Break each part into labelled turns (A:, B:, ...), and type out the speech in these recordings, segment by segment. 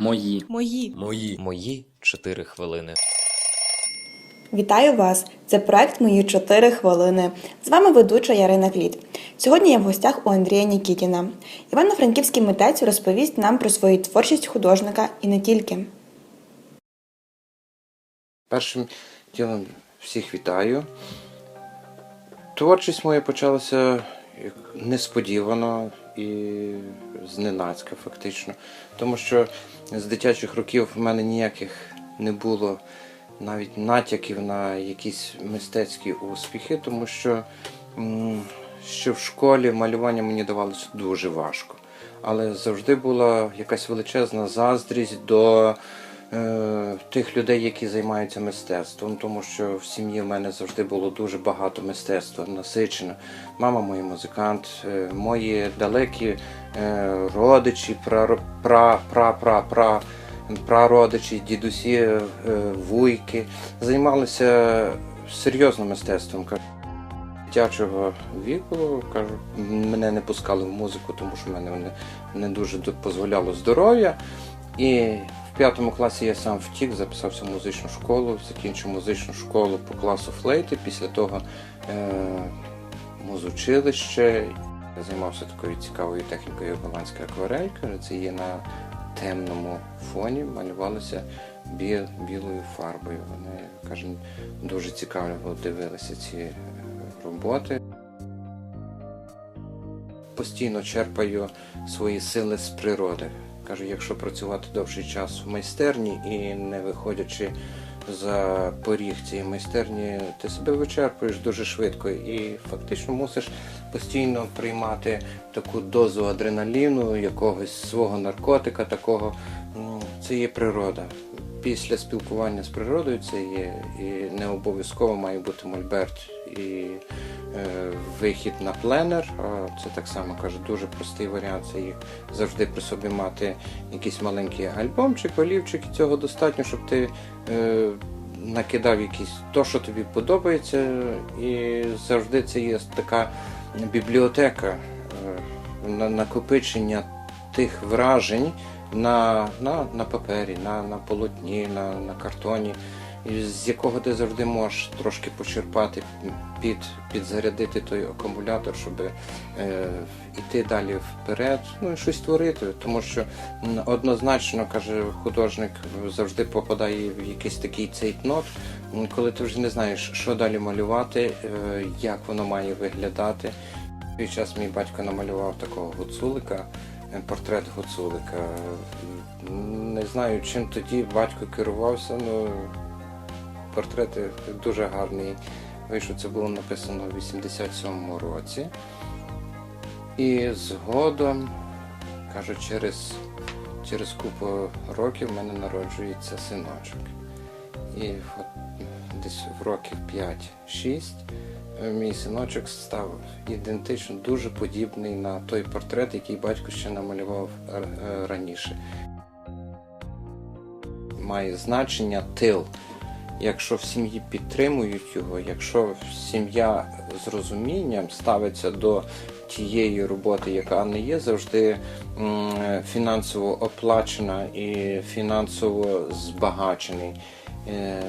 A: Мої.
B: Мої.
C: Мої.
D: Мої 4 хвилини.
E: Вітаю вас! Це проект Мої 4 хвилини. З вами ведуча Ярина Кліт. Сьогодні я в гостях у Андрія Нікітіна. Івано-Франківський митець розповість нам про свою творчість художника і не тільки.
F: Першим ділом всіх вітаю. Творчість моя почалася як несподівано і зненацька, фактично. Тому що з дитячих років в мене ніяких не було навіть натяків на якісь мистецькі успіхи, тому що ще в школі малювання мені давалося дуже важко. Але завжди була якась величезна заздрість до тих людей, які займаються мистецтвом, тому що в сім'ї в мене завжди було дуже багато мистецтва, насичено. Мама моя музикант, е, мої далекі е, родичі, пра, пра, пра, пра, пра, прародичі, дідусі, е, вуйки займалися серйозним мистецтвом. Дитячого віку кажу, мене не пускали в музику, тому що мене не, не дуже дозволяло здоров'я. І в п'ятому класі я сам втік, записався в музичну школу, закінчив музичну школу по класу флейти. Після того е, музучилище. Я займався такою цікавою технікою, голландська акварелька. Це є на темному фоні, малювалося біл, білою фарбою. Вони кажуть, дуже цікаво дивилися ці е, роботи. Постійно черпаю свої сили з природи. Кажу, якщо працювати довший час в майстерні і не виходячи за поріг цієї майстерні, ти себе вичерпуєш дуже швидко і фактично мусиш постійно приймати таку дозу адреналіну, якогось свого наркотика, такого. Це є природа. Після спілкування з природою це є і не обов'язково має бути мольберт і е, вихід на пленер. Це так само кажу, дуже простий варіант. Це є завжди при собі мати якийсь маленький альбомчик, олівчик, і цього достатньо, щоб ти е, накидав якісь то, що тобі подобається, і завжди це є така бібліотека е, на накопичення тих вражень на, на, на папері, на, на полотні, на, на картоні, з якого ти завжди можеш трошки почерпати, під, підзарядити той акумулятор, щоб е, йти далі вперед, ну і щось творити. Тому що однозначно, каже художник, завжди попадає в якийсь такий цейтнот, коли ти вже не знаєш, що далі малювати, е, як воно має виглядати. Під час мій батько намалював такого гуцулика, портрет гуцулика. Не знаю, чим тоді батько керувався, але портрет дуже гарний. Вийшов, це було написано в 87-му році. І згодом, кажу, через, через купу років в мене народжується синочок. І от десь в років 5-6 мій синочок став ідентично дуже подібний на той портрет, який батько ще намалював е, е, раніше. Має значення тил. Якщо в сім'ї підтримують його, якщо сім'я з розумінням ставиться до тієї роботи, яка не є завжди фінансово оплачена і фінансово збагачений. Е,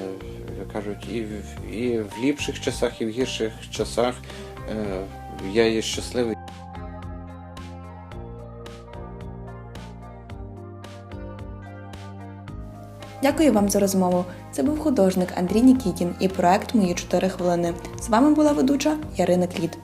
F: як кажуть, і в, і в ліпших часах, і в гірших часах е, я є щасливий.
E: Дякую вам за розмову. Це був художник Андрій Нікітін і проект Мої 4 хвилини. З вами була ведуча Ярина Кліт.